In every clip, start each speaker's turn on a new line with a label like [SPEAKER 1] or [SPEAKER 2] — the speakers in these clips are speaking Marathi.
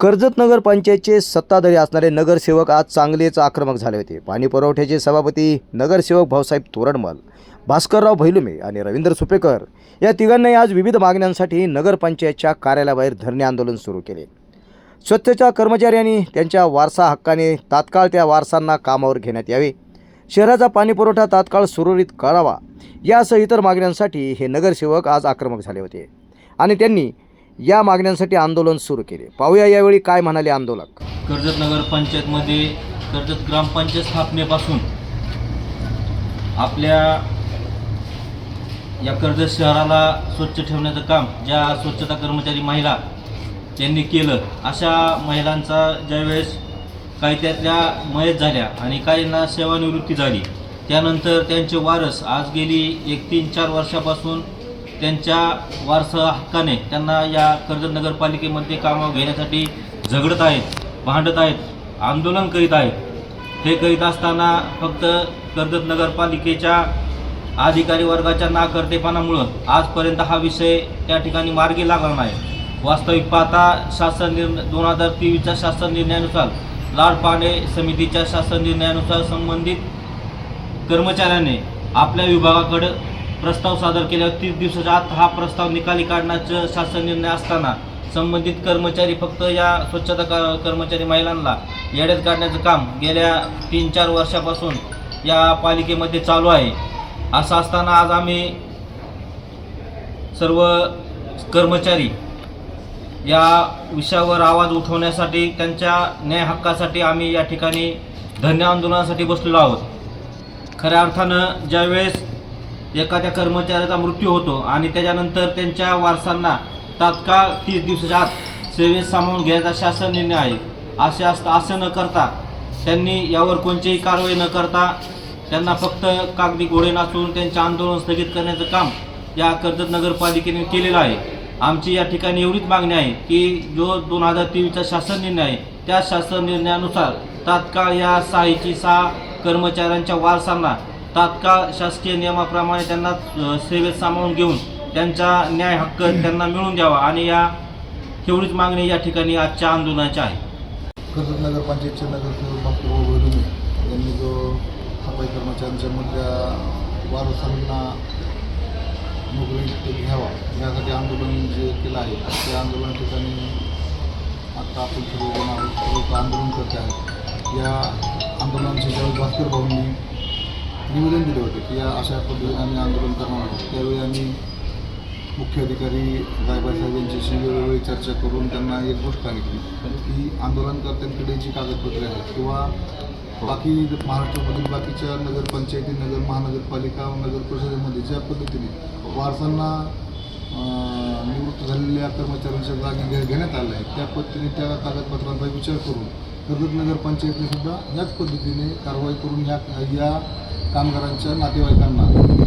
[SPEAKER 1] Karjat नगर पंचायतचे सत्ताधारी असणारे नगरसेवक आज चांगलेच आक्रमक झाले होते. पाणी पुरवठ्याचे सभापती नगरसेवक भाऊसाहेब तोरडमल भास्करराव भैलुमे आणि रवींद्र सुपेकर या तिघांनाही आज विविध मागण्यांसाठी नगरपंचायतच्या कार्यालयाबाहेर धरणे आंदोलन सुरू केले. स्वच्छता कर्मचाऱ्यांनी त्यांच्या वारसा हक्काने तात्काळ त्या वारसांना कामावर घेण्यात यावे. शहराचा पाणीपुरवठा तात्काळ सुरळीत करावा यासह इतर मागण्यांसाठी हे नगरसेवक आज आक्रमक झाले होते. आणि त्यांनी या मागण्यांसाठी आंदोलन सुरू केले. पाहूया यावेळी काय म्हणाले आंदोलक.
[SPEAKER 2] कर्जत नगर पंचायतमध्ये कर्जत ग्रामपंचायत स्थापनेपासून आपल्या या कर्जत शहराला स्वच्छ ठेवण्याचं काम ज्या स्वच्छता कर्मचारी महिला त्यांनी केलं अशा महिलांचा ज्यावेळेस काही त्यातल्या मयत झाल्या आणि काहींना सेवानिवृत्ती झाली त्यानंतर त्यांचे वारस आज गेली एक तीन चार वर्षापासून त्यांच्या वारस हक्काने त्यांना या कर्जत नगरपालिकेमध्ये कामावर घेण्यासाठी झगडत आहेत भांडत आहेत आंदोलन करीत आहेत. हे करीत असताना फक्त कर्जत नगरपालिकेच्या अधिकारी वर्गाच्या नाकर्तेपणामुळं आजपर्यंत हा विषय त्या ठिकाणी मार्गी लागला नाही. वास्तविक पाहता शासन निर्णय दोन हजार तेवीसच्या शासन निर्णयानुसार लाडपाडे समितीच्या शासन निर्णयानुसार संबंधित कर्मचाऱ्याने आपल्या विभागाकडं प्रस्ताव सादर केल्यावर तीस दिवसाच्या आत हा प्रस्ताव निकाली काढण्याचं शासन निर्णय असताना संबंधित कर्मचारी फक्त या स्वच्छता क- कर्मचारी महिलांना येड्यात काढण्याचं काम गेल्या तीन चार वर्षापासून या पालिकेमध्ये चालू आहे. असं असताना आज आम्ही सर्व कर्मचारी या विषयावर आवाज उठवण्यासाठी त्यांच्या न्याय हक्कासाठी आम्ही या ठिकाणी धन्य आंदोलनासाठी बसलेलो आहोत. खऱ्या अर्थानं ज्यावेळेस एखाद्या कर्मचाऱ्याचा मृत्यू होतो आणि त्याच्यानंतर त्यांच्या वारसांना तात्काळ तीस दिवसाच्या आत सेवेत सामावून घ्यायचा शासन निर्णय आहे. असे असता असं न करता त्यांनी यावर कोणतीही कारवाई न करता त्यांना फक्त कागदी घोडे नाचून त्यांचे आंदोलन स्थगित करण्याचं काम या कर्जत नगरपालिकेने केलेलं आहे. आमची या ठिकाणी एवढीच मागणी आहे की जो दोन हजार तेवीसचा शासन निर्णय आहे त्या शासन निर्णयानुसार तात्काळ या सहाची सहा कर्मचाऱ्यांच्या वारसांना तात्काळ शासकीय नियमाप्रमाणे त्यांना सेवेत सामावून घेऊन त्यांचा न्याय हक्क त्यांना मिळून द्यावा आणि या तेवढीच मागणी या ठिकाणी आजच्या आंदोलनाची आहे.
[SPEAKER 3] कर्जत नगरपंचायतचे नगरसेवक डॉक्टर यांनी जो सफाई कर्मचाऱ्यांच्या मधल्या वारसांना नोकरी घ्यावा यासाठी आंदोलन जे केलं आहे ते आंदोलन ठिकाणी आत्ता आपण सर्वजण आहोत सर्व लोक आंदोलन करते आहेत. या आंदोलनाचे ज्यावेळी भास्कर भाऊंनी निवेदन दिले होते की या अशा पद्धतीने आम्ही आंदोलन करणार आहोत. त्यावेळी आम्ही मुख्य अधिकारी रायबासाहेब यांच्याशी वेळोवेळी चर्चा करून त्यांना एक गोष्ट सांगितली की आंदोलनकर्त्यांकडे जी कागदपत्रे आहेत किंवा बाकी महाराष्ट्रामधील बाकीच्या नगरपंचायती नगर महानगरपालिका नगर परिषदेमध्ये ज्या पद्धतीने वारसांना निवृत्त झालेल्या कर्मचाऱ्यांच्या जागी घे घेण्यात आल्या आहेत त्या पद्धतीने त्या कागदपत्रांचा विचार करून कर्जत नगरपंचायतीने सुद्धा याच पद्धतीने कारवाई करून या या कामगारांच्या नातेवाईकांना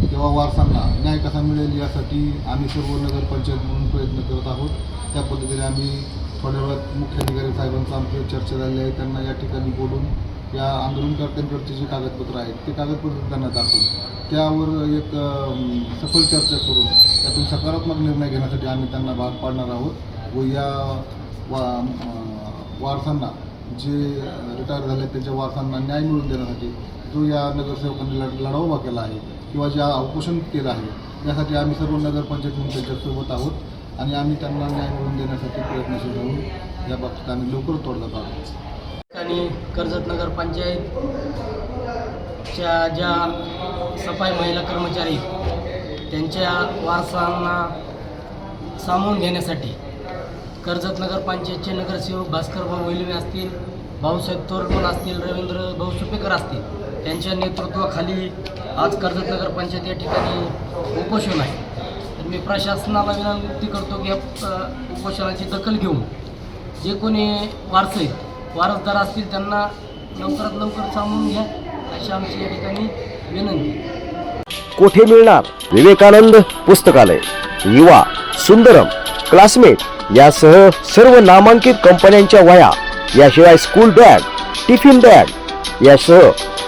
[SPEAKER 3] किंवा वारसांना न्याय कसा मिळेल यासाठी आम्ही सर्व नगरपंचायत म्हणून प्रयत्न करत आहोत. त्या पद्धतीने आम्ही थोड्या वेळात मुख्याधिकारी साहेबांचा आमची चर्चा झाली आहे. त्यांना या ठिकाणी बोलून या आंदोलनकर्त्यांकडचे जे कागदपत्र आहेत ते कागदपत्र त्यांना दाखवून त्यावर एक सफल सखोल चर्चा करून त्यातून सकारात्मक निर्णय घेण्यासाठी आम्ही त्यांना भाग पाडणार आहोत व या वा वारसांना जे रिटायर झाले त्यांच्या वारसांना न्याय मिळवून देण्यासाठी जो या नगरसेवकांनी लढ लढा उभा केला आहे किंवा ज्या उपोषण केलं आहे यासाठी आम्ही सर्व नगरपंचायत त्यांच्यासोबत आहोत आणि आम्ही त्यांना न्याय मिळवून देण्यासाठी प्रयत्नशील राहून या बाबतीत आम्ही लवकर तोडला आहोत
[SPEAKER 4] आणि कर्जत नगर पंचायतच्या ज्या सफाई महिला कर्मचारी त्यांच्या वारसांना सामावून घेण्यासाठी कर्जत नगर पंचायतचे नगरसेवक भास्कर भाऊ वैलवे असतील भाऊसाहेब तोरकोण असतील रवींद्र भाऊ सुपेकर असतील त्यांच्या नेतृत्वाखाली आज कर्जत नगर पंचायत या ठिकाणी उपोषण आहे. तर मी प्रशासनाला विनंती करतो की या उपोषणाची दखल घेऊन जे कोणी वारस वारसदार असतील त्यांना लवकरात लवकर सामावून घ्या अशी आमची या ठिकाणी विनंती.
[SPEAKER 5] कोठे मिळणार? विवेकानंद पुस्तकालय. युवा सुंदरम क्लासमेट यासह सर्व नामांकित कंपन्यांच्या वह्या याशिवाय स्कूल बॅग टिफिन बॅग यासह